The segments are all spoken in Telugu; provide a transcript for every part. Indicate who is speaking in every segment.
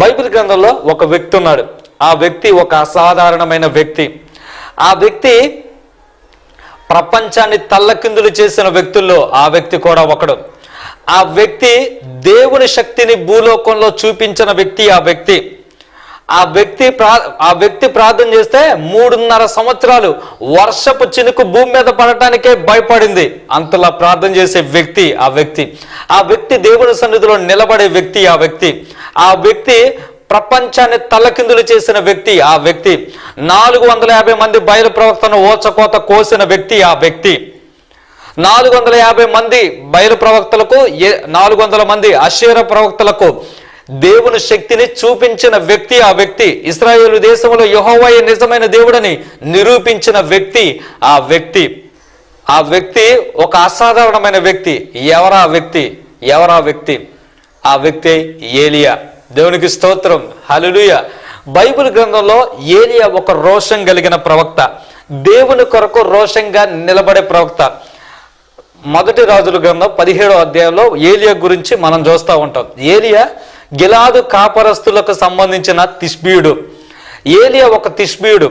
Speaker 1: బైబిల్ గ్రంథంలో ఒక వ్యక్తి ఉన్నాడు. ఆ వ్యక్తి ఒక అసాధారణమైన వ్యక్తి. ఆ వ్యక్తి ప్రపంచాన్ని తల్లకిందులు చేసిన వ్యక్తుల్లో ఆ వ్యక్తి కూడా ఒకడు. ఆ వ్యక్తి దేవుని శక్తిని భూలోకంలో చూపించిన వ్యక్తి ఆ వ్యక్తి. ఆ వ్యక్తి ప్రా ఆ వ్యక్తి ప్రార్థన చేస్తే మూడున్నర సంవత్సరాలు వర్షపు చినుకు భూమి మీద పడటానికే భయపడింది. అంతలా ప్రార్థన చేసే వ్యక్తి ఆ వ్యక్తి. ఆ వ్యక్తి దేవుని సన్నిధిలో నిలబడే వ్యక్తి ఆ వ్యక్తి. ఆ వ్యక్తి ప్రపంచాన్ని తలకిందులు చేసిన వ్యక్తి ఆ వ్యక్తి. నాలుగు వందల యాభై మంది బయలు ప్రవక్తను ఓచకోత కోసిన వ్యక్తి ఆ వ్యక్తి. నాలుగు వందల యాభై మంది బయలు ప్రవక్తలకు ఏ- నాలుగు వందల మంది అశేర ప్రవక్తలకు దేవుని శక్తిని చూపించిన వ్యక్తి ఆ వ్యక్తి. ఇస్రాయేల్ దేశంలో యెహోవాయే నిజమైన దేవుడని నిరూపించిన వ్యక్తి ఆ వ్యక్తి. ఆ వ్యక్తి ఒక అసాధారణమైన వ్యక్తి. ఎవరా వ్యక్తి? ఎవరా వ్యక్తి? ఆ వ్యక్తి ఏలియా. దేవునికి స్తోత్రం. హలులుయ బైబిల్ గ్రంథంలో ఏలియా ఒక రోషం కలిగిన ప్రవక్త. దేవుని కొరకు రోషంగా నిలబడే ప్రవక్త. మొదటి రాజుల గ్రంథం పదిహేడో అధ్యాయంలో ఏలియా గురించి మనం చూస్తూ ఉంటాం. ఏలియా గిలాదు కాపరస్తులకు సంబంధించిన తిష్బీయుడు ఏలియా ఒక తిష్బీయుడు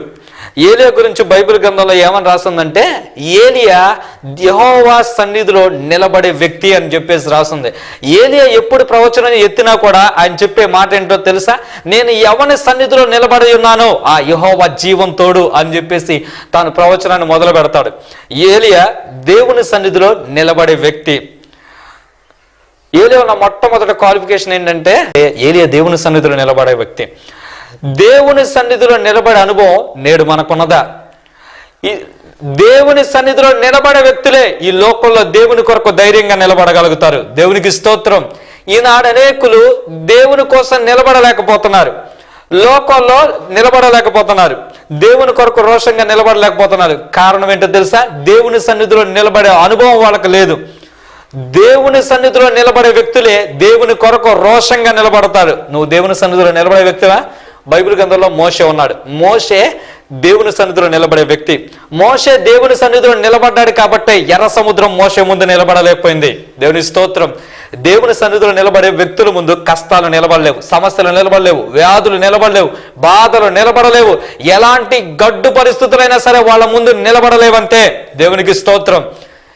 Speaker 1: ఏలియా గురించి బైబిల్ గ్రంథంలో ఏమని రాసిందంటే ఏలియా యహోవా సన్నిధిలో నిలబడే వ్యక్తి అని చెప్పేసి రాసింది. ఏలియా ఎప్పుడు ప్రవచనం ఎత్తినా కూడా ఆయన చెప్పే మాట ఏంటో తెలుసా? నేను ఎవరి సన్నిధిలో నిలబడి ఉన్నానో. ఆ యహోవా జీవం తోడు అని చెప్పేసి తాను ప్రవచనాన్ని మొదలు పెడతాడు ఏలియా దేవుని సన్నిధిలో నిలబడే వ్యక్తి. ఏలియా ఉన్న మొట్టమొదటి క్వాలిఫికేషన్ ఏంటంటే ఏలియా దేవుని సన్నిధిలో నిలబడే వ్యక్తి. దేవుని సన్నిధిలో నిలబడే అనుభవం నేడు మనకున్నదా? ఈ దేవుని సన్నిధిలో నిలబడే వ్యక్తులే ఈ లోకంలో దేవుని కొరకు ధైర్యంగా నిలబడగలుగుతారు. దేవునికి స్తోత్రం. ఈనాడు అనేకులు దేవుని కోసం నిలబడలేకపోతున్నారు. లోకంలో నిలబడలేకపోతున్నారు. దేవుని కొరకు రోషంగా నిలబడలేకపోతున్నారు. కారణం ఏంటో తెలుసా? దేవుని సన్నిధిలో నిలబడే అనుభవం వాళ్ళకి లేదు. దేవుని సన్నిధిలో నిలబడే వ్యక్తులే దేవుని కొరకు రోషంగా నిలబడతారు. నువ్వు దేవుని సన్నిధిలో నిలబడే వ్యక్తివా? బైబిల్ గ్రంథంలో మోషే ఉన్నాడు. మోషే దేవుని సన్నిధిలో నిలబడే వ్యక్తి. మోషే దేవుని సన్నిధిలో నిలబడ్డాడు కాబట్టి ఎర్ర సముద్రం మోషే ముందు నిలబడలేకపోయింది. దేవుని స్తోత్రం. దేవుని సన్నిధిలో నిలబడే వ్యక్తుల ముందు కష్టాలు నిలబడలేవు సమస్యలు నిలబడలేవు వ్యాధులు నిలబడలేవు బాధలు నిలబడలేవు. ఎలాంటి గడ్డు పరిస్థితులైనా సరే వాళ్ళ ముందు నిలబడలేవంతే. దేవునికి స్తోత్రం.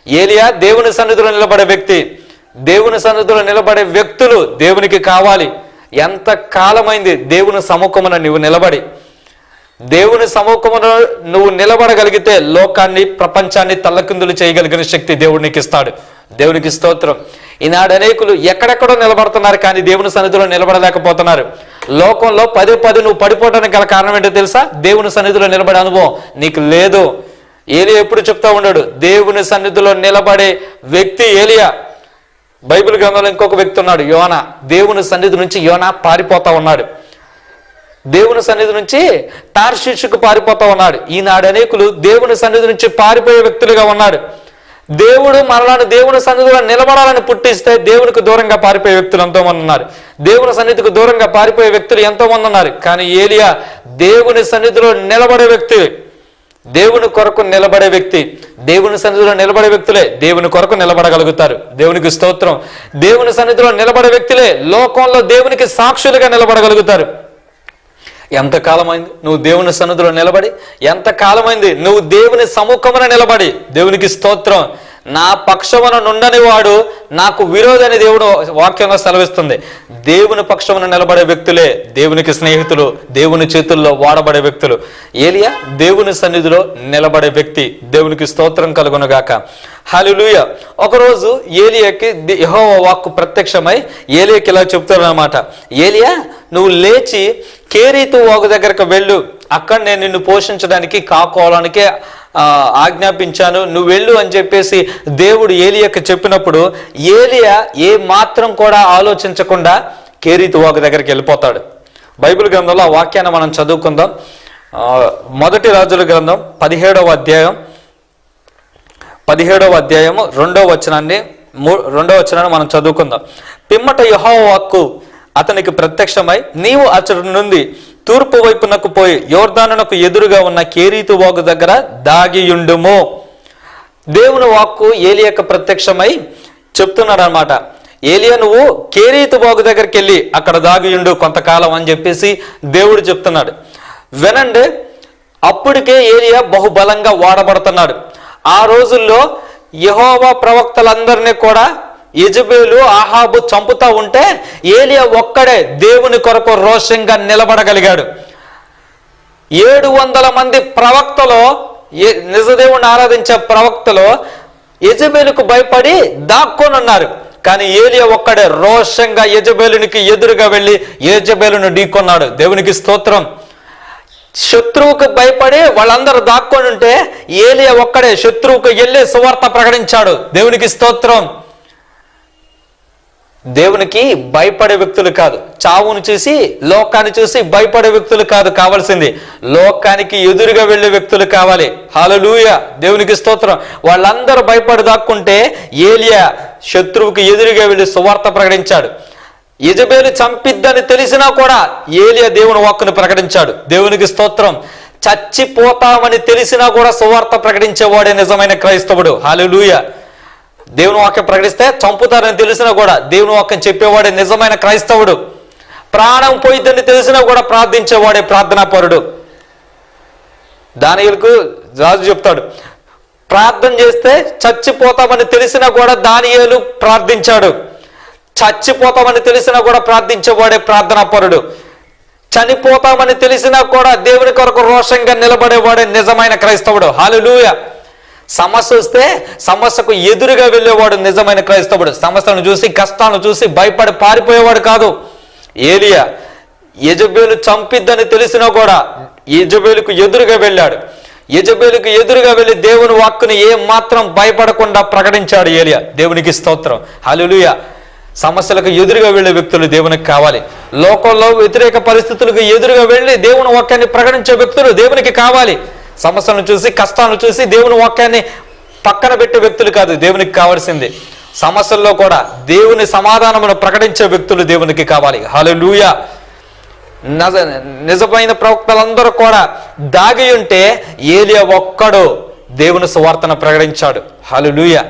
Speaker 1: ఏలియా దేవుని సన్నిధిలో నిలబడే వ్యక్తి. దేవుని సన్నిధిలో నిలబడే వ్యక్తులు దేవునికి కావాలి. ఎంత కాలమైంది దేవుని సముఖమున నువ్వు నిలబడి. దేవుని సముఖమున నువ్వు నిలబడగలిగితే లోకాన్ని ప్రపంచాన్ని తల్లకిందులు చేయగలిగిన శక్తి దేవుడు నీకు ఇస్తాడు దేవునికి స్తోత్రం. ఈనాడు అనేకులు ఎక్కడెక్కడో నిలబడుతున్నారు కానీ దేవుని సన్నిధిలో నిలబడలేకపోతున్నారు. లోకంలో పదే పది నువ్వు పడిపోవడానికి గల కారణం ఏంటో తెలుసా? దేవుని సన్నిధిలో నిలబడే అనుభవం నీకు లేదు. ఏలియా ఎప్పుడు చెప్తా ఉన్నాడు? దేవుని సన్నిధిలో నిలబడే వ్యక్తి ఏలియా. బైబిల్ గ్రంథంలో ఇంకొక వ్యక్తి ఉన్నాడు యోన. దేవుని సన్నిధి నుంచి యోన పారిపోతా ఉన్నాడు. దేవుని సన్నిధి నుంచి తార్షిషుకు పారిపోతా ఉన్నాడు. ఈనాడు అనేకులు దేవుని సన్నిధి నుంచి పారిపోయే వ్యక్తులుగా ఉన్నాడు దేవుడు మరలాను దేవుని సన్నిధిలో నిలబడాలని పుట్టిస్తే దేవునికి దూరంగా పారిపోయే వ్యక్తులు ఎంతో మంది ఉన్నారు. దేవుని సన్నిధికి దూరంగా పారిపోయే వ్యక్తులు ఎంతో మంది ఉన్నారు. కానీ ఏలియా దేవుని సన్నిధిలో నిలబడే వ్యక్తి. దేవుని కొరకు నిలబడే వ్యక్తి దేవుని సన్నిధిలో నిలబడే వ్యక్తులే దేవుని కొరకు నిలబడగలుగుతారు. దేవునికి స్తోత్రం. దేవుని సన్నిధిలో నిలబడే వ్యక్తులే లోకంలో దేవునికి సాక్షులుగా నిలబడగలుగుతారు. ఎంతకాలమైంది? నువ్వు దేవుని సన్నిధిలో నిలబడి ఎంత కాలమైంది నువ్వు దేవుని సముఖమున నిలబడి దేవునికి స్తోత్రం. నా పక్షమున నుండని వాడు నాకు విరోధని దేవుడు వాక్యంగా సెలవిస్తుంది. దేవుని పక్షమున నిలబడే వ్యక్తులే దేవునికి స్నేహితులు దేవుని చేతుల్లో వాడబడే వ్యక్తులు. ఏలియా దేవుని సన్నిధిలో నిలబడే వ్యక్తి దేవునికి స్తోత్రం కలుగునుగాక. హలిలుయ ఒకరోజు ఏలియాకి యహో వాక్కు ప్రత్యక్షమై ఏలియాకి ఇలా చెప్తారన్నమాట. ఏలియా నువ్వు లేచి కేరీతు వాగు దగ్గరకు వెళ్ళు. అక్కడ నేను నిన్ను పోషించడానికి కాకోవడానికి ఆజ్ఞాపించాను. నువ్వు వెళ్ళు అని చెప్పేసి దేవుడు ఏలియాకి చెప్పినప్పుడు ఏలియా ఏ మాత్రం కూడా ఆలోచించకుండా కేరీతు వాక్ దగ్గరికి వెళ్ళిపోతాడు. బైబిల్ గ్రంథంలో ఆ వాక్యాన్ని మనం చదువుకుందాం. మొదటి రాజుల గ్రంథం పదిహేడవ అధ్యాయం. పదిహేడవ అధ్యాయము రెండవ వచనాన్ని మూ రెండవ వచనాన్ని మనం చదువుకుందాం. పిమ్మట యెహోవా వాక్కు అతనికి ప్రత్యక్షమై నీవు అతడి నుండి తూర్పు వైపునకు పోయి యోర్ధానునకు ఎదురుగా ఉన్న కేరీతు వాగు దగ్గర దాగియుండుము. దేవుని వాక్కు ఏలియకు ప్రత్యక్షమై చెప్తున్నాడు అనమాట ఏలియా నువ్వు కేరీతు బాగు దగ్గరికి వెళ్ళి అక్కడ దాగియుండు కొంతకాలం అని చెప్పేసి దేవుడు చెప్తున్నాడు. వినండి అప్పటికే ఏలియా బహుబలంగా వాడబడుతున్నాడు. ఆ రోజుల్లో యహోవా ప్రవక్తలందరినీ కూడా యజబేలు ఆహాబు చంపుతా ఉంటే ఏలియా ఒక్కడే దేవుని కొరకు రోషంగా నిలబడగలిగాడు. ఏడు వందల మంది ప్రవక్తలో నిజదేవుని ఆరాధించే ప్రవక్తలో యజబేలుకు భయపడి దాక్కొని ఉన్నారు కానీ ఏలియా ఒక్కడే రోషంగా యజబేలునికి ఎదురుగా వెళ్ళి యజబేలును ఢీకొన్నాడు. దేవునికి స్తోత్రం. శత్రువుకు భయపడి వాళ్ళందరూ దాక్కొని ఉంటే ఏలియా ఒక్కడే శత్రువుకు వెళ్ళి సువార్త ప్రకటించాడు. దేవునికి స్తోత్రం. దేవునికి భయపడే వ్యక్తులు కాదు. చావును చూసి లోకాన్ని చూసి భయపడే వ్యక్తులు కాదు కావాల్సింది. లోకానికి ఎదురుగా వెళ్ళే వ్యక్తులు కావాలి. హాలూయ దేవునికి స్తోత్రం. వాళ్ళందరూ భయపడి దాక్కుంటే ఏలియా శత్రువుకి ఎదురుగా వెళ్ళి సువార్త ప్రకటించాడు. యజబేలు చంపిద్దని తెలిసినా కూడా ఏలియా దేవుని వాక్కును ప్రకటించాడు. దేవునికి స్తోత్రం. చచ్చిపోతామని తెలిసినా కూడా సువార్త ప్రకటించేవాడే నిజమైన క్రైస్తవుడు. హాలూయ దేవుని వాక్యం ప్రకటిస్తే చంపుతారని తెలిసినా కూడా దేవుని వాక్యం చెప్పేవాడే నిజమైన క్రైస్తవుడు. ప్రాణం పోయిద్దని తెలిసినా కూడా ప్రార్థించేవాడే ప్రార్థనాపరుడు. దానియులకు రాజు చెప్తాడు ప్రార్థన చేస్తే చచ్చిపోతామని తెలిసినా కూడా దానియేలు ప్రార్థించాడు. చచ్చిపోతామని తెలిసినా కూడా ప్రార్థించేవాడే ప్రార్థనాపరుడు. చనిపోతామని తెలిసినా కూడా దేవుని కొరకు రోషంగా నిలబడేవాడే నిజమైన క్రైస్తవుడు. హాలూయ సమస్య వస్తే సమస్యకు ఎదురుగా వెళ్ళేవాడు నిజమైన క్రైస్తవుడు. సమస్యను చూసి కష్టాలను చూసి భయపడి పారిపోయేవాడు కాదు. ఏలియా యజబేలు చంపిద్దని తెలిసినా కూడా యజబేలుకు ఎదురుగా వెళ్ళాడు. యజబేలుకు ఎదురుగా వెళ్ళి దేవుని వాక్కుని ఏ మాత్రం భయపడకుండా ప్రకటించాడు ఏలియా. దేవునికి స్తోత్రం. హలులుయ సమస్యలకు ఎదురుగా వెళ్ళే వ్యక్తులు దేవునికి కావాలి. లోకంలో వ్యతిరేక పరిస్థితులకు ఎదురుగా వెళ్ళి దేవుని వాక్యాన్ని ప్రకటించే వ్యక్తులు దేవునికి కావాలి. సమస్యలను చూసి కష్టాలను చూసి దేవుని వాక్యాన్ని పక్కన పెట్టే వ్యక్తులు కాదు దేవునికి కావాల్సింది. సమస్యల్లో కూడా దేవుని సమాధానమును ప్రకటించే వ్యక్తులు దేవునికి కావాలి. హలో నజ నిజమైన ప్రవక్తలందరూ కూడా దాగి ఉంటే ఏలియా ఒక్కడు దేవుని సువార్తను ప్రకటించాడు. హలులుయ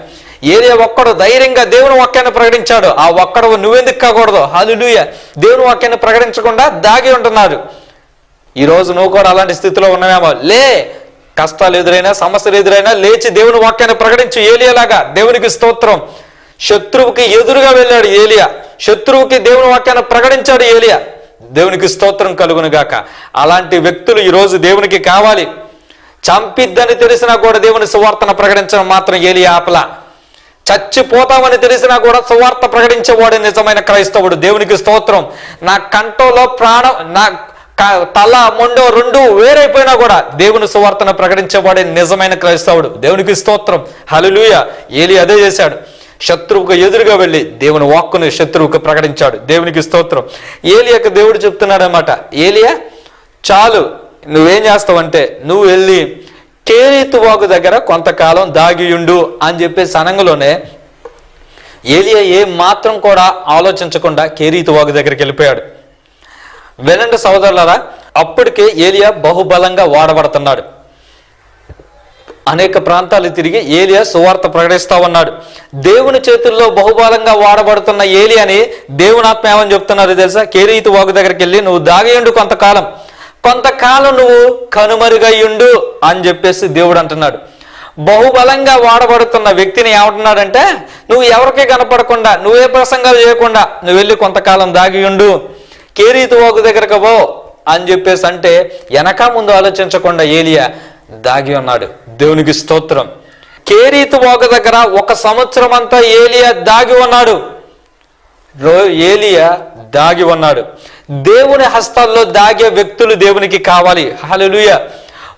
Speaker 1: ఏలియా ఒక్కడు ధైర్యంగా దేవుని వాక్యాన్ని ప్రకటించాడు. ఆ ఒక్కడు నువ్వెందుకు కాకూడదు? హలులుయ దేవుని వాక్యాన్ని ప్రకటించకుండా దాగి ఉంటున్నాడు. ఈ రోజు నువ్వు కూడా అలాంటి స్థితిలో ఉన్నావేమో. లే కష్టాలు ఎదురైనా సమస్యలు ఎదురైనా లేచి దేవుని వాక్యాన్ని ప్రకటించు. ఏలియాలాగా దేవునికి స్తోత్రం. శత్రువుకి ఎదురుగా వెళ్ళాడు ఏలియా. శత్రువుకి దేవుని వాక్యాన్ని ప్రకటించాడు ఏలియా. దేవునికి స్తోత్రం కలుగునుగాక. అలాంటి వ్యక్తులు ఈరోజు దేవునికి కావాలి. చంపిద్దని తెలిసినా కూడా దేవుని సువార్తను ప్రకటించడం మాత్రం ఏలియా ఆపలా. చచ్చిపోతామని తెలిసినా కూడా సువార్త ప్రకటించేవాడు నిజమైన క్రైస్తవుడు. దేవునికి స్తోత్రం. నా కంటోలో ప్రాణం నా తల మొండో రెండు వేరైపోయినా కూడా దేవుని సువార్తను ప్రకటించబడే నిజమైన క్రైస్తవుడు. దేవునికి స్తోత్రం. హలులుయ ఏలి అదే చేశాడు. శత్రువుకు ఎదురుగా వెళ్ళి దేవుని వాక్కును శత్రువుకు ప్రకటించాడు. దేవునికి స్తోత్రం. ఏలియాకు దేవుడు చెప్తున్నాడు అనమాట ఏలియా చాలు నువ్వేం చేస్తావంటే నువ్వు వెళ్ళి కేరీతు వాగు దగ్గర కొంతకాలం దాగియుండు అని చెప్పేసి అనంగలోనే ఏలియా ఏ మాత్రం కూడా ఆలోచించకుండా కేరీతు వాగు దగ్గరికి వెళ్ళిపోయాడు. వినండి సోదరులారా అప్పటికే ఏలియా బహుబలంగా వాడబడుతున్నాడు. అనేక ప్రాంతాలు తిరిగి ఏలియా సువార్త ప్రకటిస్తా ఉన్నాడు. దేవుని చేతుల్లో బహుబలంగా వాడబడుతున్న ఏలియాని అని దేవునాత్మ ఏమని చెప్తున్నారు తెలుసా? కేరీతి వాగు దగ్గరికి వెళ్ళి నువ్వు దాగియుండు కొంతకాలం కొంతకాలం నువ్వు కనుమరుగయ్యుండు అని చెప్పేసి దేవుడు అంటున్నాడు. బహుబలంగా వాడబడుతున్న వ్యక్తిని ఏమంటున్నాడంటే నువ్వు ఎవరికి కనపడకుండా నువ్వే ప్రసంగాలు చేయకుండా నువ్వు వెళ్ళి కొంతకాలం దాగియుండు కేరీతు వాగు దగ్గరకు పో అని చెప్పేసి అంటే వెనక ముందు ఆలోచించకుండా ఏలియా దాగి ఉన్నాడు. దేవునికి స్తోత్రం. కేరీతు వాగు దగ్గర ఒక సంవత్సరం అంతా ఏలియా దాగి ఉన్నాడు. ఏలియా దాగి ఉన్నాడు. దేవుని హస్తాల్లో దాగే వ్యక్తులు దేవునికి కావాలి. హల్లెలూయా.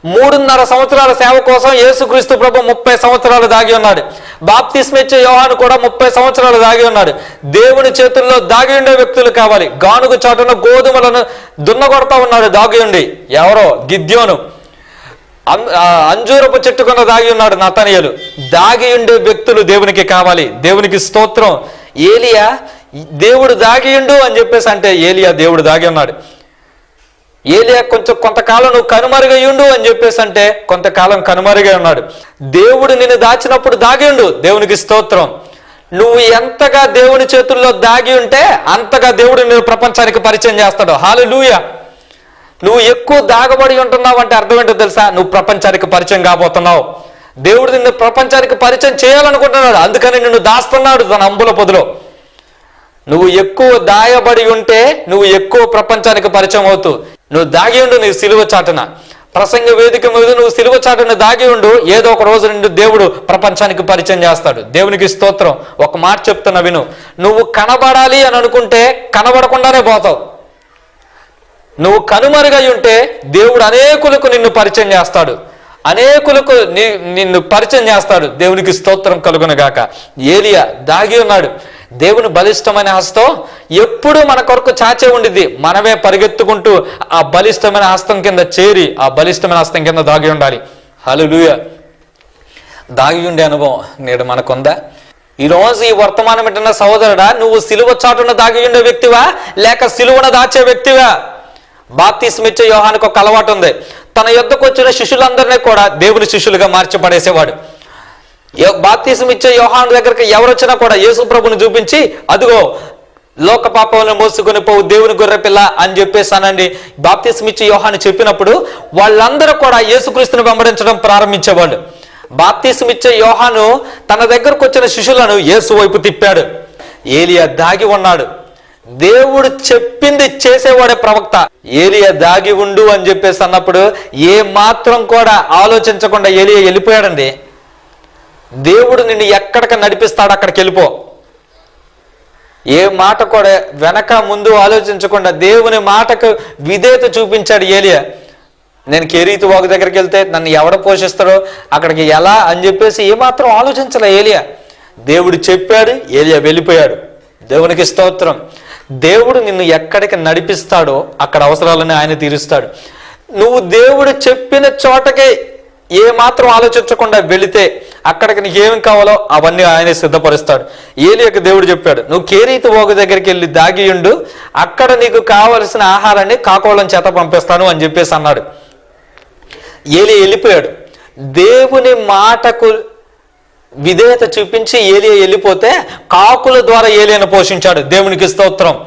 Speaker 1: మూడున్నర సంవత్సరాల సేవ కోసం యేసుక్రీస్తు ప్రభు ముప్పై సంవత్సరాలు దాగి ఉన్నాడు. బాప్తిస్మిచ్చే యోహాను కూడా ముప్పై సంవత్సరాలు దాగి ఉన్నాడు. దేవుని చేతుల్లో దాగి ఉండే వ్యక్తులు కావాలి. గానుగు చాటున గోధుమలను దున్నగొడతా ఉన్నాడు దాగి ఉండి. ఎవరో? గిద్యోను. అం- అంజూరపు చెట్టు కింద దాగి ఉన్నాడు నతనీయులు. దాగి ఉండే వ్యక్తులు దేవునికి కావాలి. దేవునికి స్తోత్రం. ఏలియా దేవుడు దాగియుండు అని చెప్పేసి అంటే ఏలియా దేవుడు దాగి ఉన్నాడు. ఏలియా కొంచెం కొంతకాలం నువ్వు కనుమరుగయ్యుండు అని చెప్పేసి అంటే కొంతకాలం కనుమరుగై ఉన్నాడు. దేవుడు నిన్ను దాచినప్పుడు దాగిండు దేవునికి స్తోత్రం. నువ్వు ఎంతగా దేవుని చేతుల్లో దాగి ఉంటే అంతగా దేవుడు నేను ప్రపంచానికి పరిచయం చేస్తాడు. హాలు లూయ నువ్వు ఎక్కువ దాగబడి ఉంటున్నావు అంటే అర్థం ఏంటో తెలుసా? నువ్వు ప్రపంచానికి పరిచయం కాబోతున్నావు. దేవుడు నిన్ను ప్రపంచానికి పరిచయం చేయాలనుకుంటున్నాడు. అందుకని నిన్ను దాస్తున్నాడు తన అంబుల పొదిలో. నువ్వు ఎక్కువ దాయబడి ఉంటే నువ్వు ఎక్కువ ప్రపంచానికి పరిచయం అవుతూ నువ్వు దాగి ఉండు నీ సిలువ చాటున. ప్రసంగ వేదిక మీద నువ్వు సిలువ చాటున దాగి ఉండు ఏదో ఒక రోజు నిన్ను దేవుడు ప్రపంచానికి పరిచయం చేస్తాడు. దేవునికి స్తోత్రం. ఒక మాట చెప్తున్నా విను. నువ్వు కనబడాలి అని అనుకుంటే కనబడకుండానే పోతావు. నువ్వు కనుమరుగై ఉంటే దేవుడు అనేకులకు నిన్ను పరిచయం చేస్తాడు. అనేకులకు నిన్ను పరిచయం చేస్తాడు. దేవునికి స్తోత్రం కలుగునగాక ఏలియా దాగి ఉన్నాడు. దేవుని బలిష్టమైన హస్తం ఎప్పుడూ మన కొరకు చాచే ఉండిద్ది. మనమే పరిగెత్తుకుంటూ ఆ బలిష్టమైన హస్తం కింద చేరి ఆ బలిష్టమైన హస్తం కింద దాగి ఉండాలి. హల్లెలూయ. దాగి ఉండే అనుభవం నేడు మనకుందా? ఈరోజు ఈ వర్తమానం వింటున్న సహోదరుడా నువ్వు సిలువ చాటున దాగి ఉండే వ్యక్తివా? లేక సిలువన దాచే వ్యక్తివా? బాప్తిస్మిచ్చే యోహానికి ఒక అలవాటు ఉంది. తన యొద్దకు వచ్చిన శిష్యులందరినీ కూడా దేవుని శిష్యులుగా మార్చిపడేసేవాడు. బాప్తీసం ఇచ్చే యోహాను దగ్గరికి ఎవరు వచ్చినా కూడా యేసు ప్రభుని చూపించి అదిగో లోక పాపములను మోసుకొని పోవు దేవుని గుర్రపిల్ల అని చెప్పేసి అనండి బాప్తీసం ఇచ్చే యోహాను చెప్పినప్పుడు వాళ్ళందరూ కూడా యేసుక్రీస్తుని వెంబడించడం ప్రారంభించేవాళ్ళు. బాప్తీసం ఇచ్చే యోహాను తన దగ్గరకు వచ్చిన శిష్యులను యేసు వైపు తిప్పాడు. ఏలియా దాగి ఉన్నాడు. దేవుడు చెప్పింది చేసేవాడే ప్రవక్త. ఏలియా దాగి ఉండు అని చెప్పేసి అన్నప్పుడు ఏ మాత్రం కూడా ఆలోచించకుండా ఏలియా వెళ్ళిపోయాడండి. దేవుడు నిన్ను ఎక్కడికి నడిపిస్తాడు అక్కడికి వెళ్ళిపో. ఏ మాట కూడా వెనక ముందు ఆలోచించకుండా దేవుని మాటకు విధేయత చూపించాడు ఏలియా. నేను కెరీతు వాగు దగ్గరికి వెళ్తే నన్ను ఎవడ పోషిస్తాడో అక్కడికి ఎలా అని చెప్పేసి ఏమాత్రం ఆలోచించలే ఏలియా. దేవుడు చెప్పాడు ఏలియా వెళ్ళిపోయాడు. దేవునికి స్తోత్రం. దేవుడు నిన్ను ఎక్కడికి నడిపిస్తాడో అక్కడ అవసరాలని ఆయన తీరుస్తాడు. నువ్వు దేవుడు చెప్పిన చోటకే ఏమాత్రం ఆలోచించకుండా వెళితే అక్కడికి నీకు కావాలో అవన్నీ ఆయనే సిద్ధపరుస్తాడు. ఏలియకు దేవుడు చెప్పాడు నువ్వు కేరీతి ఓగు దగ్గరికి వెళ్ళి దాగియుండు అక్కడ నీకు కావలసిన ఆహారాన్ని కాకోళం చేత పంపిస్తాను అని చెప్పేసి అన్నాడు. ఏలి వెళ్ళిపోయాడు. దేవుని మాటకు విధేయత చూపించి ఏలియా వెళ్ళిపోతే కాకుల ద్వారా ఏలియను పోషించాడు. దేవునికి స్తోత్రం.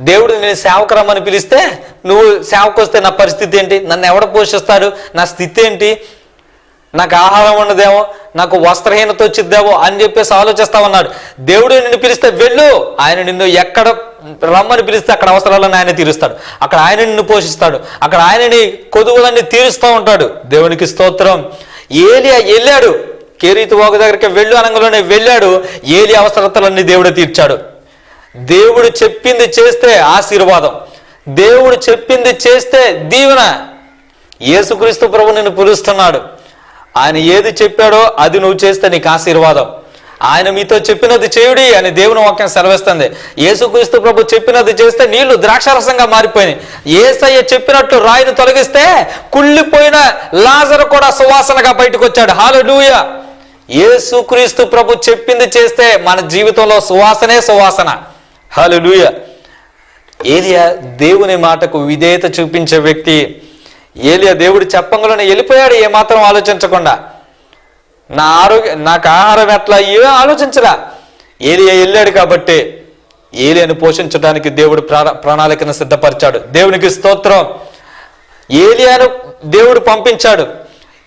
Speaker 1: దేవుడు నేను సేవకరమ్మని పిలిస్తే నువ్వు సేవకు వస్తే నా పరిస్థితి ఏంటి? నన్ను ఎవడ పోషిస్తాడు నా స్థితి ఏంటి? నాకు ఆహారం ఉండదేమో నాకు వస్త్రహీనత వచ్చిద్దేమో అని చెప్పేసి ఆలోచిస్తా ఉన్నాడు. దేవుడు నిన్ను పిలిస్తే వెళ్ళు. ఆయన నిన్ను ఎక్కడ రమ్మని పిలిస్తే అక్కడ అవసరాలను ఆయన తీరుస్తాడు. అక్కడ ఆయన నిన్ను పోషిస్తాడు. అక్కడ ఆయనని కొదువులన్నీ తీరుస్తూ ఉంటాడు. దేవునికి స్తోత్రం. ఏలియా వెళ్ళాడు. కేరీతి వాగు దగ్గరికి వెళ్ళు అనగానే వెళ్ళాడు. ఏలి అవసరతలన్నీ దేవుడు తీర్చాడు. దేవుడు చెప్పింది చేస్తే ఆశీర్వాదం. దేవుడు చెప్పింది చేస్తే దీవెన. యేసుక్రీస్తు ప్రభు నిన్ను పిలుస్తున్నాడు. ఆయన ఏది చెప్పాడో అది నువ్వు చేస్తే నీకు ఆశీర్వాదం. ఆయన మీతో చెప్పినది చేయుడి అని దేవుని వాక్యం సెలవిస్తుంది. యేసుక్రీస్తు ప్రభు చెప్పినది చేస్తే నీళ్ళు ద్రాక్షరసంగా మారిపోయినాయి. ఏసయ్య చెప్పినట్టు రాయిని తొలగిస్తే కుళ్ళిపోయిన లాజరు కూడా సువాసనగా బయటకు వచ్చాడు హాలూయ యేసుక్రీస్తు ప్రభు చెప్పింది చేస్తే మన జీవితంలో సువాసనే సువాసన. హాలూయ ఏలియా దేవుని మాటకు విధేయత చూపించే వ్యక్తి ఏలియా దేవుడు చెప్పంగానే వెళ్ళిపోయాడు ఏమాత్రం ఆలోచించకుండా. నా ఆరోగ్య నాకు ఆహారం ఎట్లా ఏ ఆలోచించరా ఏలియా వెళ్ళాడు కాబట్టి ఏలియాను పోషించడానికి దేవుడు ప్రణాళికను సిద్ధపరిచాడు. దేవునికి స్తోత్రం. ఏలియాను దేవుడు పంపించాడు.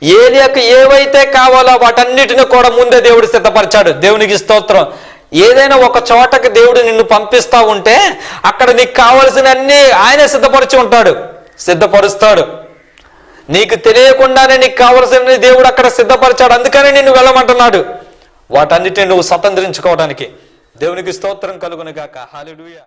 Speaker 1: ఏలియాకు ఏవైతే కావాలో వాటన్నిటిని కూడా ముందే దేవుడు సిద్ధపరిచాడు. దేవునికి స్తోత్రం. ఏదైనా ఒక చోటకి దేవుడు నిన్ను పంపిస్తా ఉంటే అక్కడ నీకు కావలసిన అన్ని ఆయనే సిద్ధపరిచి ఉంటాడు సిద్ధపరుస్తాడు. నీకు తెలియకుండానే నీకు కావలసిన దేవుడు అక్కడ సిద్ధపరిచాడు. అందుకనే నిన్ను వెళ్ళమంటున్నాడు. వాటన్నిటిని నువ్వు స్వతంత్రించుకోవడానికి దేవునికి స్తోత్రం కలుగునుగాక హాలిడుయా